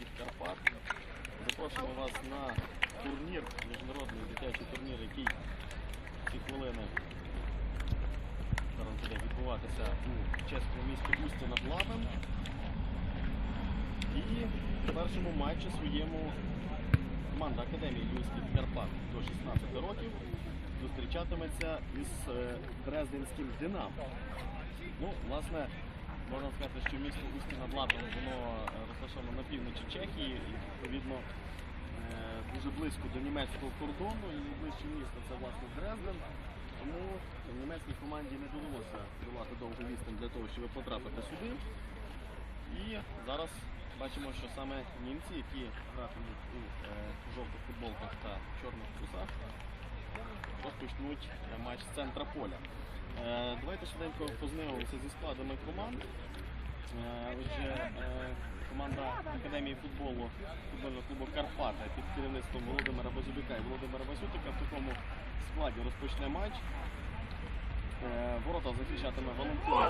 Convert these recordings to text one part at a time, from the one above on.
Львівських Карпат. Запрошуємо вас на турнір, міжнародний дитячий турнір, який ці хвилини буде відбуватися у чеському місті Устя над Лабем. І в першому матчі своєму команда Академії Львівських Карпат до 16 років зустрічатиметься із е, Дрезденським Динамо. Ну, власне, можна сказати, що місто Усті над Лабом воно розташовано на півночі Чехії відповідно е, дуже близько до німецького кордону і найближче місто це власне Дрезден. Тому німецькій команді не довелося долати довгу відстань для того, щоб потрапити сюди. І зараз бачимо, що саме німці, які гратимуть у е, жовтих футболках та чорних трусах, розпочнуть е, матч з центра поля. Давайте швиденько познайомимося зі складами команд. Е, отже, е, команда Академії футболу футбольного клубу Карпата під керівництвом Володимира Базюбіка і Володимира Васютика в такому складі розпочне матч. Е, Ворота захищатиме Валентина.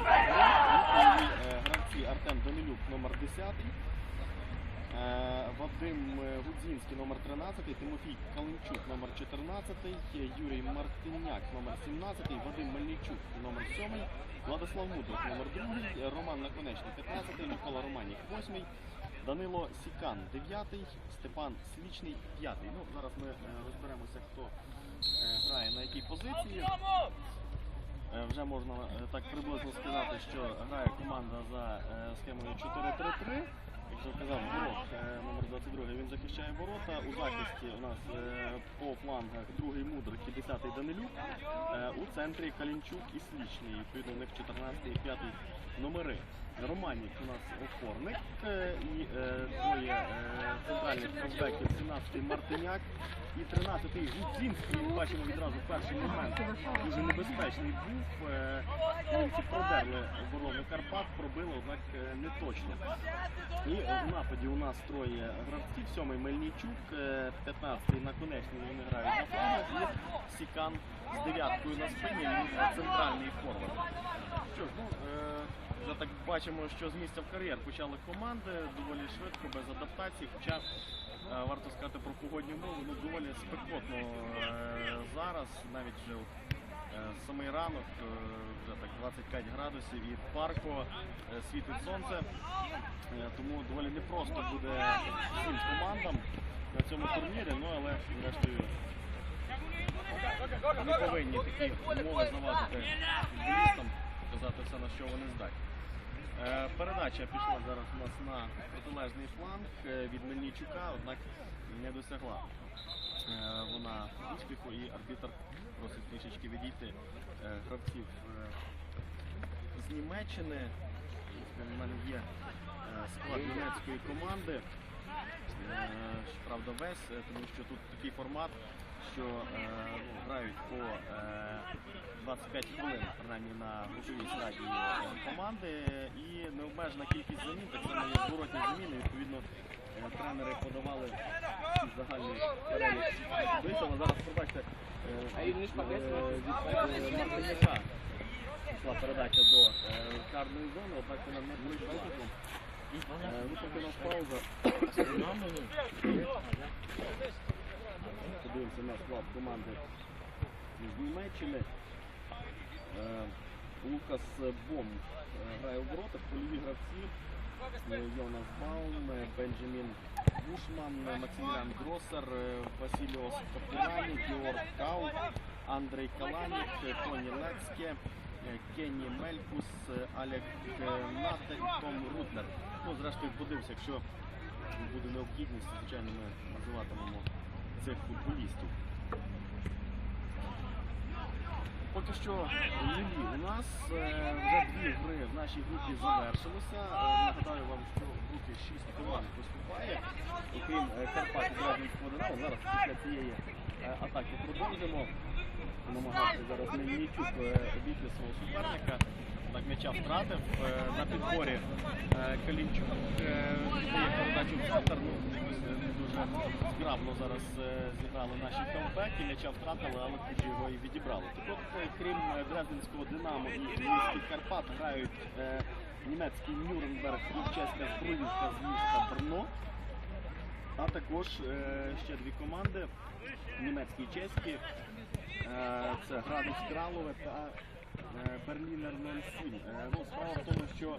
Е, гравці Артем Данилюк номер 10, е, Вадим е, Гудзінський номер 13, Тимофій Калинчук номер 14, Юрій Мартиняк номер 17, Вадим Мельничук номер 7, Владислав Мудрик номер 2, Роман Наконечний 15, Микола Романік 8, Данило Сікан 9, Степан Слічний 5. Ну, зараз ми е, розберемося, хто е, грає на якій позиції. Е, Вже можна е, так приблизно сказати, що грає команда за е, схемою 4-3-3. Як я казав, ворог е, номер 22 він захищає ворота. У захисті у нас е, по флангах другий мудрик і 10-й Данилюк. Е, У центрі Калінчук і Слічний. Відповідно, у них 14 і 5 номери. Романік у нас опорник е, і е, двоє е, центральних хавбеків, 17-й Мартиняк і 13-й Гудзінський. Бачимо відразу перший момент. Дуже небезпечний був. Е, Німці продерли оборону Карпат, пробили, однак е, не точно. І е, в нападі у нас троє гравців. Сьомий Мельничук, е, 15-й наконечний вони грають на флангах і Сікан з дев'яткою на спині, е, центральний форвард. Що ж, ну, вже так бачимо, що з місця в кар'єр почали команди доволі швидко, без адаптації. Хоча е, варто сказати про погодні умови, ну доволі спекотно е, зараз, навіть вже е, самий ранок, вже так 25 градусів і парко е, світить сонце. Тому доволі непросто буде всім командам на цьому турнірі, ну але зрештою не повинні такі умови завадити футболістам, показати все, на що вони здатні. Е, Передача пішла зараз у нас на протилежний фланг е, від Мельничука, однак не досягла е, вона успіху і арбітр просить трішечки відійти гравців з Німеччини. У мене є склад німецької команди. Правда, весь, тому що тут такий формат, що ну, грають по 25 хвилин, принаймні на груповій стадії команди, і необмежена кількість замін, так само є зворотні заміни. Відповідно, е, тренери подавали загальний перелік вийшов. Зараз пробачте е, е, пішла передача до карної зони, однак вона не пройшла. Ну, нас пауза. Подивимося на склад команди з Німеччини. Е, Лукас Бом е, грає у воротах, польові гравці. Е, Йонас Баум, Бенджамін Бушман, Максимілян Гросер, Василіос Капурані, Георг Кау, Андрей Каланік, Тоні Лецьке, Кенні Мелькус, е, Алек е, і Том Рутлер. Ну, зрештою, подивимося, якщо буде необхідність, звичайно, ми називатимемо цих футболістів. Поки що нулі у нас е, вже дві гри в нашій групі завершилися. Е, Нагадаю вам, що в групі 6 команд виступає, окрім е, Карпат і Динамо. Зараз після цієї е, атаки продовжимо. Намагався зараз Мельничук е, обійти свого суперника. Так м'яча втратив на підборі Калінчук передачу в центр. Ну, дуже зграбно зараз е, зіграли наші камбеки, м'яча втратили, але тут його і відібрали. Так от, е, крім е, Дрезденського Динамо і Львівських Карпат, грають е, німецький Нюрнберг і чеська зброївка з міста Брно. також е, ще дві команди німецькі і чеські. Е, Це Градус Кралове та е, Берлінер 07. Е, Ну, справа в тому, що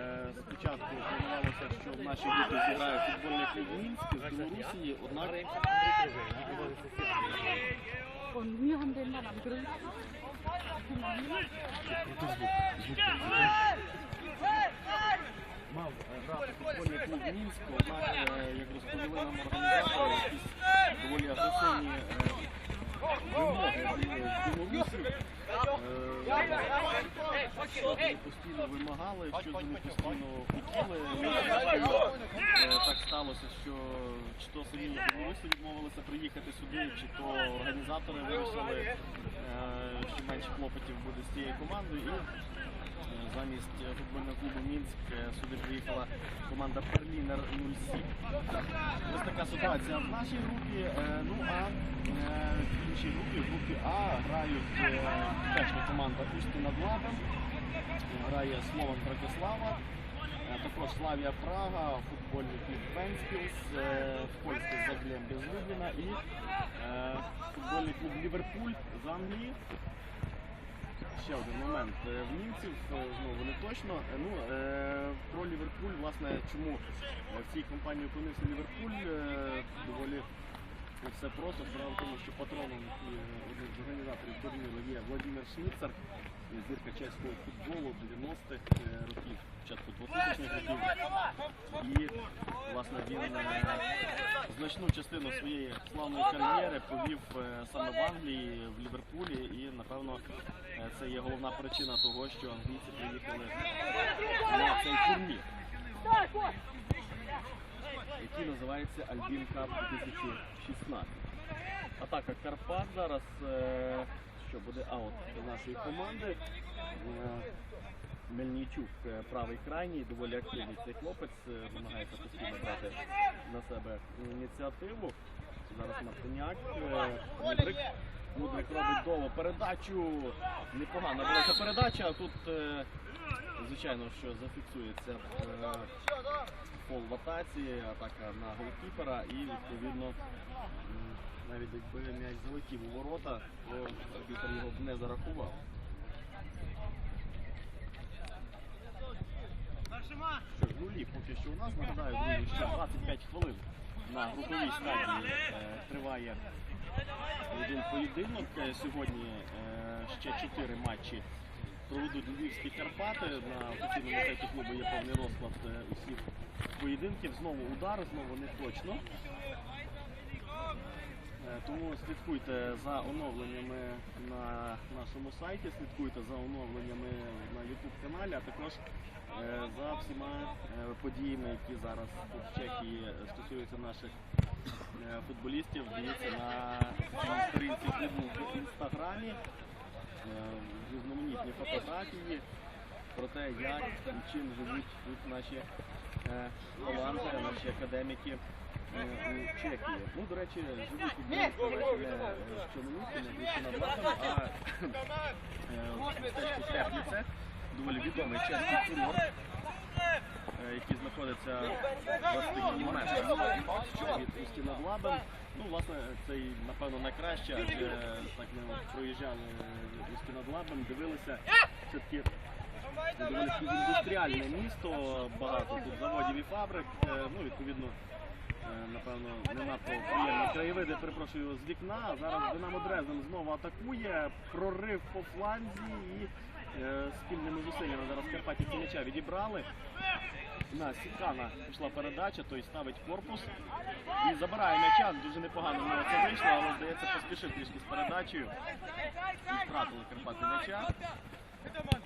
е, спочатку планувалося, що в нашій групі зіграє футбольний клуб Мінськ з Білорусі, однак мав е, грати футбольний клуб Мінськ, однак, е, як розповіли нам організатори, якісь доволі агресивні е, вимоги від білорусів. Е, вони постійно вимагали, що вони постійно хотіли. Е, Так сталося, що чи то самі білорусі відмовилися приїхати сюди, чи то організатори вирішили, е, що менше клопотів буде з цією командою. І Е, Замість е, футбольного клубу Мінськ е, сюди приїхала команда Берлінер 07. Ось така ситуація в нашій групі. Е, Ну а в іншій групі, в групі А, грають е, команда Усті над Ладом, грає Слован Братислава, також Славія Прага, футбольний клуб Венспілс, е, польський Заглем Безлюбіна і футбольний клуб Ліверпуль з Англії. Ще один момент. Е, В німців е, знову не точно. Е, Ну, про Ліверпуль, власне, чому в цій компанії опинився Ліверпуль, доволі все просто. Справа в тому, що патроном один з організаторів турніру є Владимир Шніцер, е, зірка чеського футболу 90-х е, років, початку 2000-х років. І, власне, він е, значну частину своєї славної кар'єри повів е, саме в Англії, в Ліверпулі, і напевно е, це є головна причина того, що англійці приїхали на цей турнір, який називається Альбін Кап 2016. Атака Карпат зараз, е, що буде аут нашої команди. Е, Мельничук е, правий крайній, доволі активний цей хлопець, е, намагається постійно брати на себе ініціативу. Зараз Мартиняк, Мудрик. Мудрик робить довго передачу. Непогана була ця передача, тут, звичайно, що зафіксується фол в атаці, атака на голкіпера і відповідно навіть якби м'яч залетів у ворота, то арбітр його б не зарахував. Що ж, нулі поки що у нас нагадаю, друзі, що 25 хвилин на груповій стадії е, триває один поєдинок. Е, Сьогодні е, ще 4 матчі проведуть Львівські Карпати. На офіційному сайті клубу є повний розклад е, усіх поєдинків. Знову удар, знову не точно. Е, Тому слідкуйте за оновленнями на нашому сайті, слідкуйте за оновленнями на YouTube каналі, а також е, за всіма е, подіями, які зараз тут в Чехії стосуються наших футболістів. Дивіться на сторінці клубу в інстаграмі. Різноманітні фотографії про те, як і чим живуть тут наші таланти, наші академіки у Чехії. Ну, до речі, живуть над Латвією, а е, в доволі відомий чеський курорт, е, який знаходиться в 20 від Усті над Лабем. Ну, власне, це напевно найкраще, адже так ми проїжджали Усті над Лабем, дивилися все-таки доволі індустріальне місто, багато тут заводів і фабрик. Е, Ну, відповідно, е, напевно, не надто приємні краєвиди, перепрошую, з вікна. Зараз Динамо Дрезден знову атакує, прорив по фланзі і е, спільними зусиллями зараз Карпатівці м'яча відібрали. На Сікана пішла передача, той ставить корпус і забирає м'яча. Дуже непогано нього це вийшло, але здається, поспішив трішки з передачею. І втратили Карпати м'яча.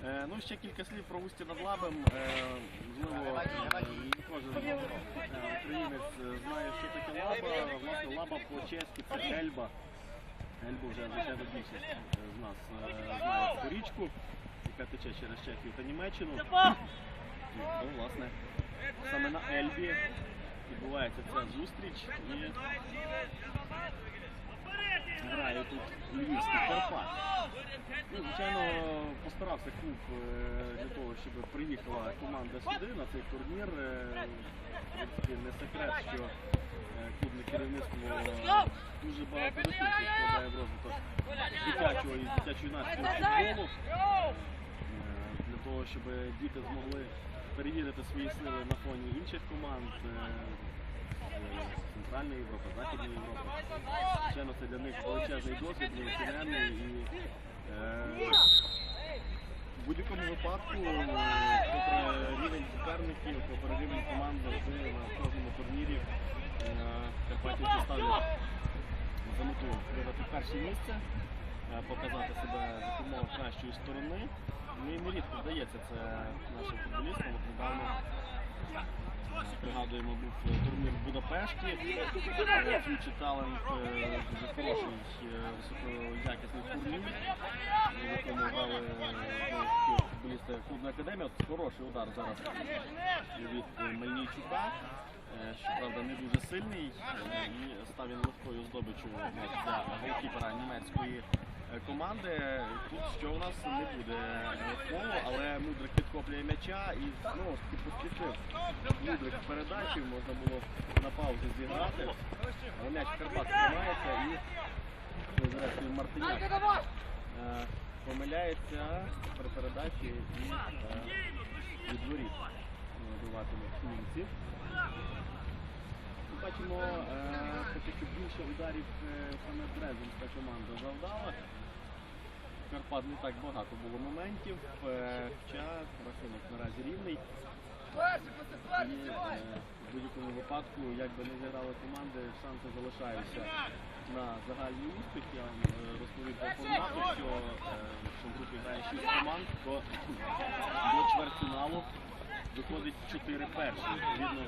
Е, ну, ще кілька слів про Усті над Лабем. Е, можливо, е, не кожен е, українець е, лаба. Власне, лаба по-чеськи це Ельба. Ельбу вже, звичайно, більшість е, з нас е, знає цю річку, яка тече через Чехію та Німеччину. Ну, власне, саме на Ельбі відбувається ця зустріч і грає тут Львівський Карпат. Ну, звичайно, постарався клуб е, для того, щоб приїхала команда сюди на цей турнір. Е, В принципі, не секрет, що клубне керівництво дуже багато ресурсів складає в розвиток дитячого і дитячо-юнацького футболу. Е, Для того, щоб діти змогли перевірити свої сили на фоні інших команд е, е, Центральної Європи, Західної Європи. Звичайно, це для них величезний досвід, неоціненний і е, в будь-якому випадку, е, попри рівень суперників, попри рівень команд завжди на кожному турнірі е, Карпатівці ставлять за мету виграти перше місце, е, показати себе з якомога кращої сторони. Ну і нерідко вдається це нашим футболістам. От недавно е, пригадуємо, був турнір в Будапешті. Е, Future Talent е, дуже хороший, е, високоякісний турнір, в якому грали е, футболісти клубної академії. От хороший удар зараз від е, Мельничука. Е, Щоправда, не дуже сильний е, і став він легкою здобиччю для голкіпера німецької е, команди. Тут що у нас не буде фолу, але Мудрик підхоплює м'яча і знову ж таки поспішив Мудрик в передачі, можна було на паузі зіграти. Але м'яч Карпат тримається і ну, зрештою Мартиняк помиляється при передачі і від воріт вибиватиме німців. Бачимо, е, поки що більше ударів е, саме Дрезденська команда завдала. Карпат не так багато було моментів, е, хоча рахунок наразі рівний. І е, в будь-якому випадку, як би не зіграли команди, шанси залишаються на загальний успіх. Я вам е, розповів по формату, що е, в групі грає 6 команд, то до чвертьфіналу виходить 4 перші. Відповідно,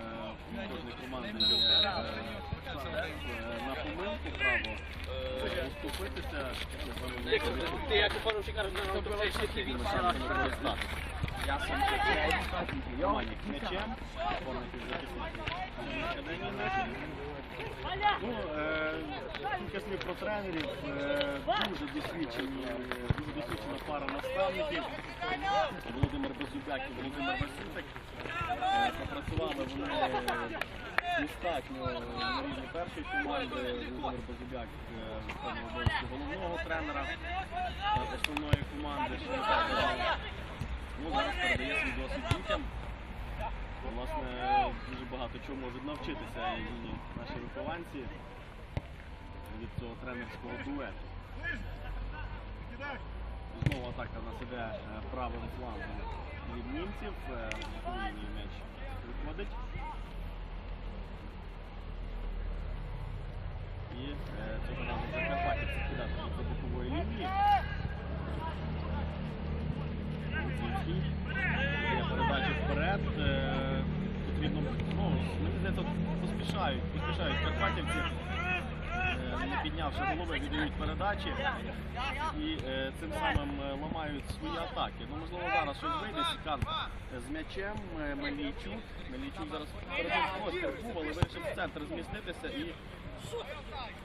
е, кожної команди є е, е, на помилку, право уступитися поступитися. Ти як упору кажеш, що це ще ти користатися. Я сам Романік м'ячем. Ну, е, кілька слів про тренерів. Е, дуже досвідчені, е, дуже досвідчена пара наставників. Володимир Беззубяк і Володимир Васютик. Е, Попрацювали вони е, достатньо на рівні першої команди. Володимир е, обов'язки головного тренера е, основної команди. Ще не так давно. Ну, зараз передає свій досвід дітям. Власне, дуже багато чого можуть навчитися і наші вихованці від цього тренерського дуету. Знову атака в нас іде е, правим флангом від німців. Е, по лінії м'яч виходить. І е, цього разу Закарпаття кидати до бокової лінії. Є передача вперед. Е, Потрібно, ну, мені здається, поспішають, поспішають карпатівці, е, не піднявши голови, віддають передачі і е, цим самим ламають свої атаки. Ну, можливо, зараз щось вийде, Сікан з м'ячем, Мелійчук. Мелійчук зараз перед ним простір але вирішив в центр зміститися і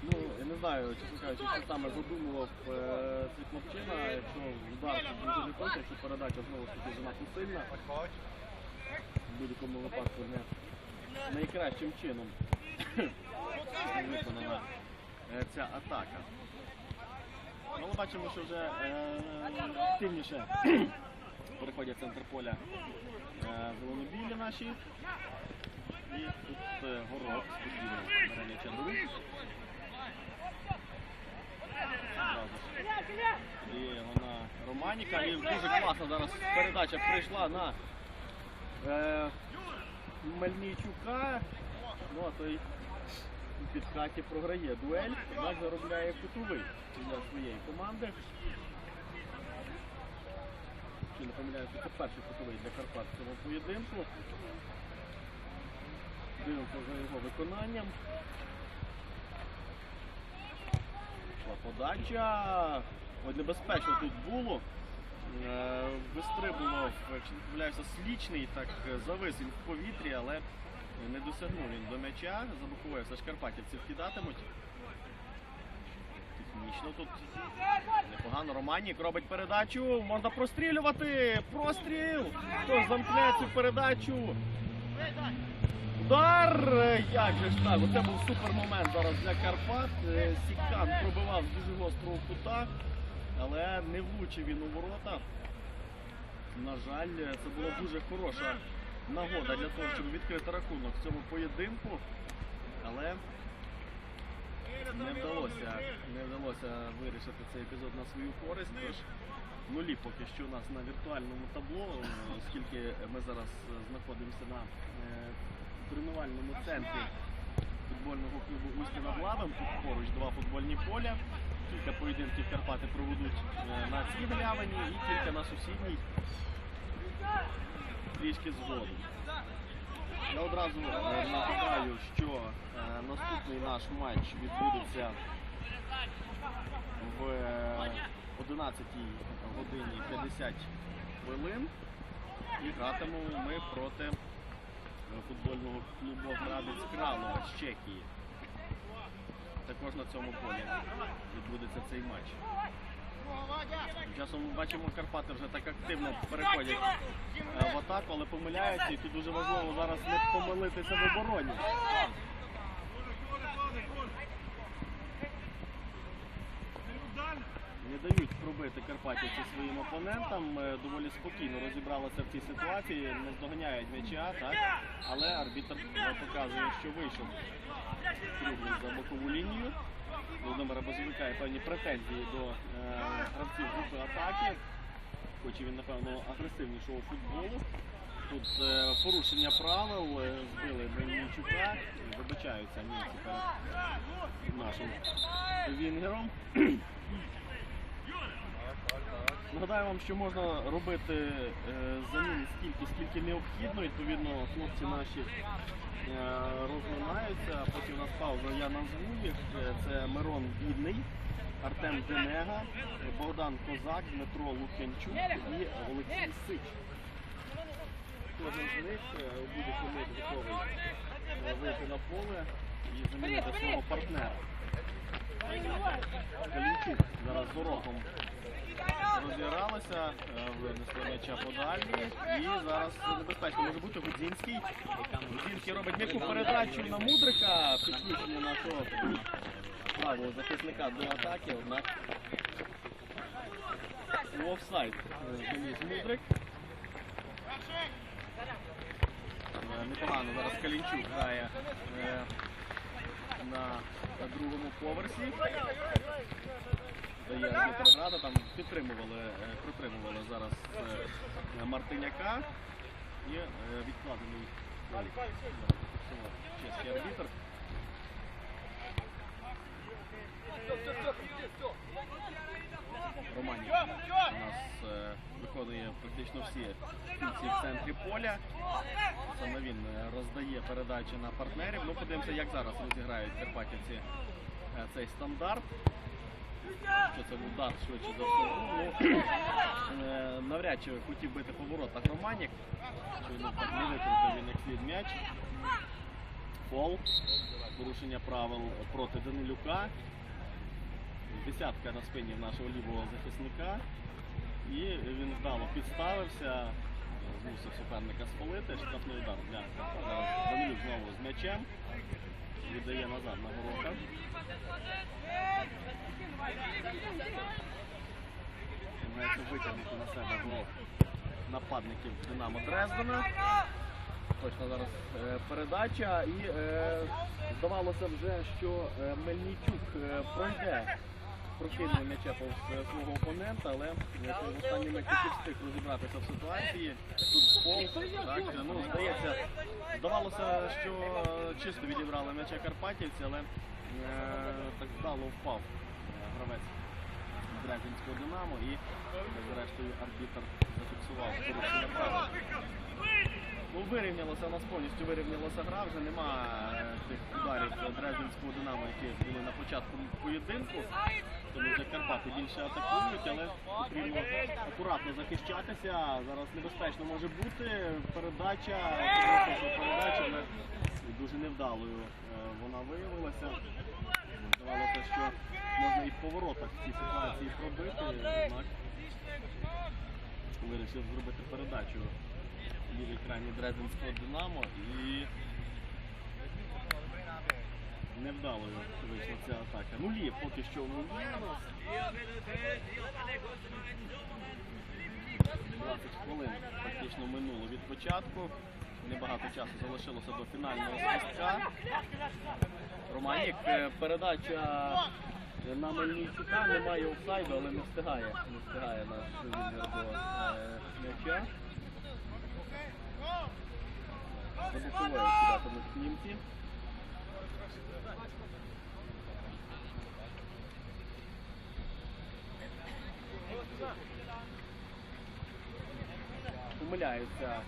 Ну, я не знаю, чесно кажучи, що саме задумував е, цей хлопчина, якщо удар дуже точно, якщо передача знову ж таки занадто сильна. В будь-якому випадку не найкращим чином виконана е, ця атака. Ну, Але бачимо, що вже е, активніше переходять центр поля зеленобілі наші. І тут горох спокійно І вона Романіка. І дуже класно зараз передача прийшла на е, Мельничука. Ну а той у підхаті програє дуель, однак заробляє кутовий для своєї команди. Чи не помиляюся, це перший кутовий для Карпат в цьому поєдинку. Дивимося за його виконанням. Пішла подача. Ой, небезпечно тут було. Е, Вистрибував, якщо слічний, так завис він в повітрі, але не досягнув він до м'яча. За боковою все ж карпатівці вкидатимуть. Технічно тут непогано. Романік робить передачу. Можна прострілювати. Простріл! Хто замкне цю передачу? Удар! Е, Як же ж так? Оце був супер момент зараз для Карпат. Е, Сікан пробивав з дуже гострого кута, але не влучив він у ворота. На жаль, е, це була дуже хороша нагода для того, щоб відкрити рахунок в цьому поєдинку. Але не вдалося, не вдалося вирішити цей епізод на свою користь. Тож нулі поки що у нас на віртуальному табло, е, оскільки ми зараз е, знаходимося на е, тренувальному центрі футбольного клубу Устя над Лавем. Тут поруч два футбольні поля. Кілька поєдинків Карпати проведуть е, на цій галявині і кілька на сусідній трішки згодом. Я одразу е, нагадаю, що е, наступний наш матч відбудеться в е, 11 годині 50 хвилин. І гратимемо ми проти футбольного клубу Градець Кралова з Чехії. Також на цьому полі відбудеться цей матч. Часом ми бачимо, Карпати вже так активно переходять е, в атаку, але помиляються. І тут дуже важливо зараз не помилитися в обороні. Не дають пробити карпатівці своїм опонентам. Е, Доволі спокійно розібралися в цій ситуації, не здоганяють м'яча, так? Але арбітр е, показує, що вийшов круглий за бокову лінію. Володимира викликає певні претензії до е, гравців групи атаки. Хоче він, напевно, агресивнішого футболу. Тут е, порушення правил, е, збили Мельничука, вибачаються німці перед нашим вінгером. Нагадаю вам, що можна робити е, замін стільки, скільки необхідно. Відповідно, хлопці наші е, розминаються. Потім у нас пауза, я назву їх. Е, Це Мирон Бідний, Артем Денега, Богдан Козак, Дмитро Лук'янчук і Олексій Сич. Кожен з них е, у готовий вийти на поле і замінити свого партнера. Калінчук зараз з уроком розігралася, е, винесли м'яча подалі. І зараз небезпечно може бути Гудзінський. Гудзінський робить м'яку передачу на Мудрика, підключення нашого правого захисника до атаки, однак офсайд е, заліз Мудрик. Е, Непогано зараз Калінчук грає на другому поверсі дає Петрограда, там підтримували, е, притримували зараз е, Мартиняка і е, відкладений чеський арбітр. Романів у нас виконує практично всі функції в центрі поля. Саме він роздає передачі на партнерів. Ну, подивимося, як зараз розіграють карпатівці цей стандарт. Що це був удар швидше за все. Ну, навряд чи хотів бити по воротах Романік. Він так не викрутив він як слід м'яч. Фол. Порушення правил проти Данилюка. Десятка на спині нашого лівого захисника. І він вдало підставився, змусив суперника спалити. Штрафний удар для Данилюк знову з м'ячем. Віддає назад на ворота. Витягнути на себе гру нападників Динамо Дрездена. Точно зараз е, передача і е, здавалося вже, що е, Мельничук пройде прокине м'яча повз свого опонента, але в останній таки встиг розібратися в ситуації. Тут пол, так, ну, здається, здавалося, що чисто відібрали м'яча Карпатівці, але е, так вдало впав гравець Дрезденського Динамо і зрештою арбітр зафіксував. Ну, вирівнялося у нас повністю вирівнялася гра, вже нема е, тих ударів Дрезденського Динамо, які були на початку поєдинку. Тому вже Карпати більше атакують, але потрібно акуратно захищатися. Зараз небезпечно може бути. Передача, передача, але дуже невдалою е, вона виявилася. Здавалося, що можна і в поворотах в цій ситуації пробити, однак вирішив зробити передачу в лівій крайній Дрезденського Динамо і невдалою вийшла ця атака. Нулі, поки що нулі у нас. 20 хвилин фактично минуло від початку. Небагато часу залишилося до фінального свистка. Романік, е, передача на Мельничука, немає офсайду, але не встигає. Не встигає наш вільвер до м'яча. Заблокували кидатимуть. Помиляються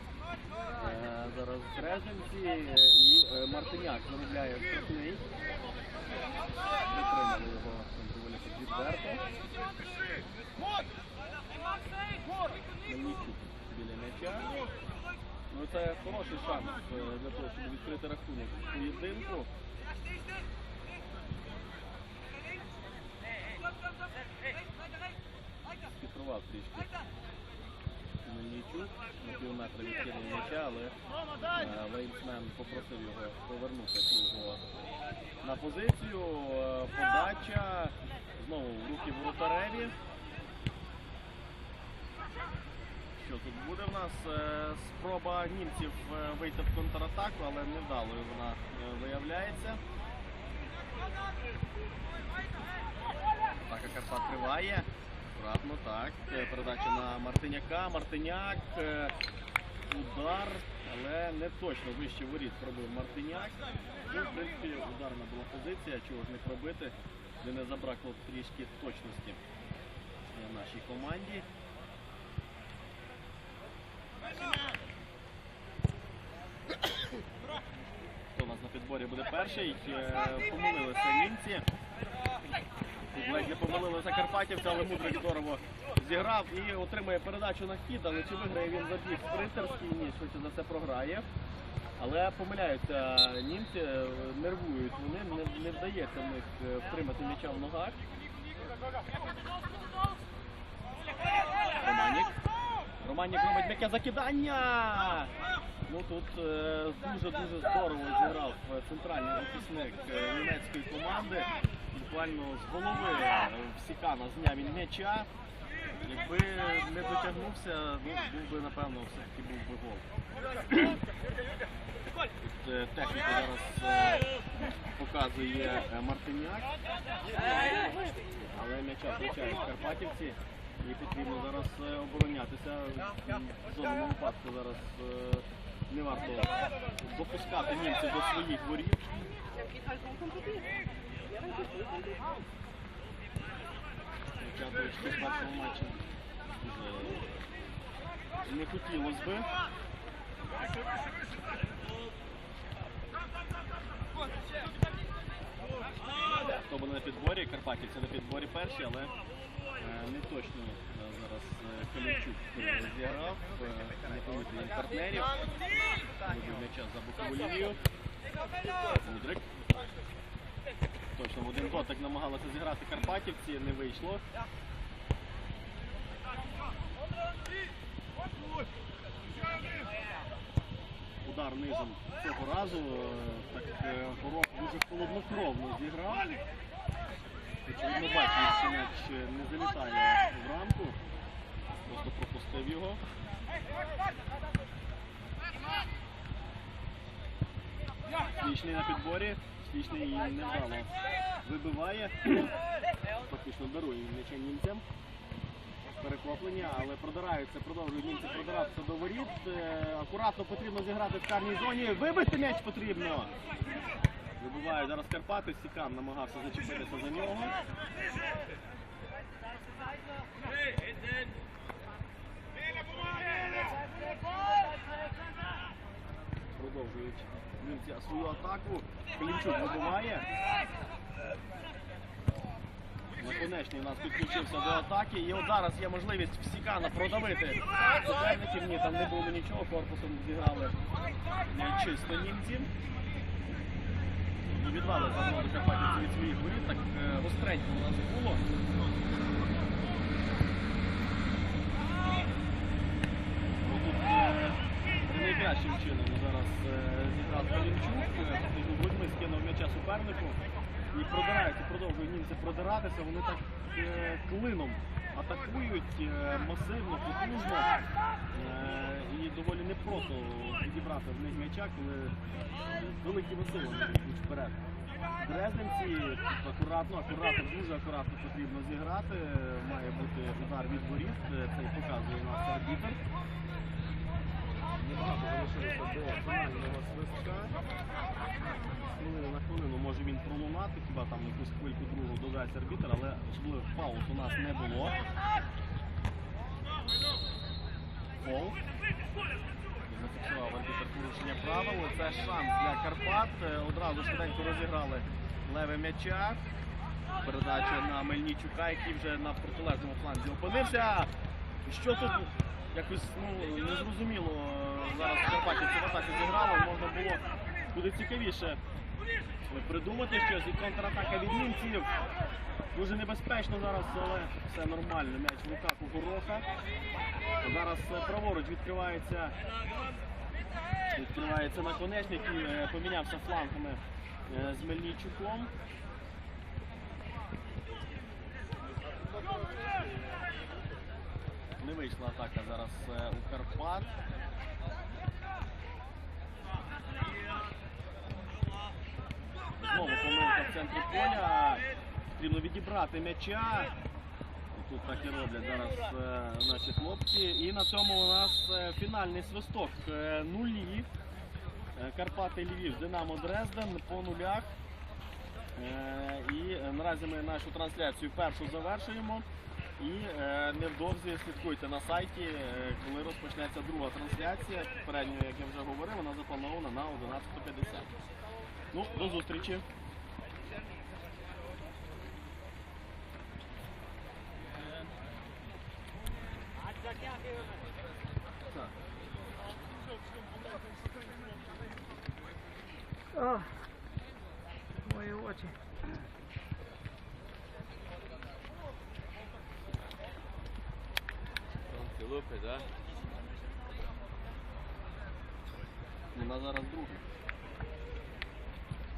е, зараз Береженці е, і е, Мартиняк заробляє штрафний. Витримали його доволі відверто. Біля м'яча. Ну це хороший шанс е, для того, щоб відкрити рахунок в поєдинку. Підривав трішки Мельничук на пів метра відкинув м'яча, але е, Лейнсмен попросив його повернути кругу на позицію. Е, Подача знову в руки воротареві. Що тут буде в нас? Е, Спроба німців е, вийти в контратаку, але невдалою вона е, виявляється. Атака Карпат триває. Аккуратно, так. Е, Передача на Мартиняка. Мартиняк. е, Удар, але не точно вище воріт пробив Мартиняк. Ну, в принципі, ударна була позиція, чого ж не пробити, де не забракло трішки точності е, нашій команді. Хто у нас на підборі буде перший? Е, Помилилися німці. Ледь не помилилися Карпатівці, але Мудрик здорово зіграв і отримує передачу на хід, але чи виграє він забіг спринтерський? Ні, швидше за все програє. Але помиляються німці, нервують вони, не, не вдається в них е, втримати м'яча в ногах. Романік. Романік робить м'яке закидання. Ну тут дуже-дуже здорово зіграв е, центральний захисник е, німецької команди. Буквально з голови Всікана зняв він м'яча. Якби не дотягнувся, ну, був би, напевно, все-таки був би гол. Е, техніку зараз е, показує е, Мартиняк. Але м'яча втрачають Карпатівці. І потрібно зараз оборонятися. В зонному випадку зараз не варто допускати німців до своїх воріт. М'яча точки з першого матчу не хотілося би. Хто буде на підборі? Карпатівці на підборі перші, але е, не точно е, зараз е, Калінчук е, зіграв. Не помітив партнерів. Вибив м'яча за бокову лінію. Мудрик. Точно в один дотик намагалися зіграти Карпатівці, не вийшло. Удар низом цього разу. е, Так е, Горох дуже холоднокровно зіграв. Очевидно бачив, що м'яч не залітає в рамку. Просто пропустив його. Стічний на підборі. Стічний її невдало вибиває. Фактично дарує м'яча німцям. Перехоплення, але продираються, продовжують німці продиратися до воріт. Е, Акуратно потрібно зіграти в карній зоні. Вибити м'яч потрібно. Вибивають зараз Карпати. Сікан намагався зачепитися за нього. Продовжують німці свою атаку. Клінчук вибиває. Наконечний у нас підключився до атаки. І от зараз є можливість в Сікана продавити суперників. Ні, там не було нічого, корпусом зіграли чисто німці. Відвали загалом до Карпатівці від своїх воріт, так е, гостренько у нас було. Ну, Тут е, не найкращим чином зараз е, зіграв Калінчук, е, тобто грудьми скинув м'яча супернику і продираються, продовжують німці продиратися, вони так е, клином атакують е, масивно, потужно е, і доволі непросто підібрати в них м'яча, коли е, великі висили йдуть вперед. Дрезденці акуратно, акуратно, дуже акуратно потрібно зіграти. Має бути удар від воріт, е, це і показує нас арбітр. Небагато залишилося до фінального свистка. Хвилина на хвилину може він пролунати, хіба там якусь хвильку другу додасть арбітр, але особливих пауз у нас не було. Фол. Зафіксував арбітр порушення правил. Це шанс для Карпат. Е, Одразу швиденько розіграли леве м'яча. Передача на Мельничука, який вже на протилежному фланзі опинився. Що тут якось ну, незрозуміло е, зараз Карпатівці в атаці зіграли, можна було куди цікавіше придумати щось. І контратака від німців. Дуже небезпечно зараз, але все нормально. М'яч в руках у Гороха. Зараз е, праворуч відкривається. Відкривається наконечник, який е, помінявся флангами з Мельничуком. Не вийшла атака зараз е, у Карпат. Знову помилка в центрі поля. Потрібно відібрати м'яча. Тут так і роблять зараз е, наші хлопці. І на цьому у нас е, фінальний свисток. Нулі. Карпати Львів, Динамо Дрезден по нулях. І наразі ми нашу трансляцію першу завершуємо. І е, невдовзі слідкуйте на сайті, е, коли розпочнеться друга трансляція. Попередньо, як я вже говорив, вона запланована на 11.50. Ну, до зустрічі. О, мої очі. Лупи, да? Вона зараз друга.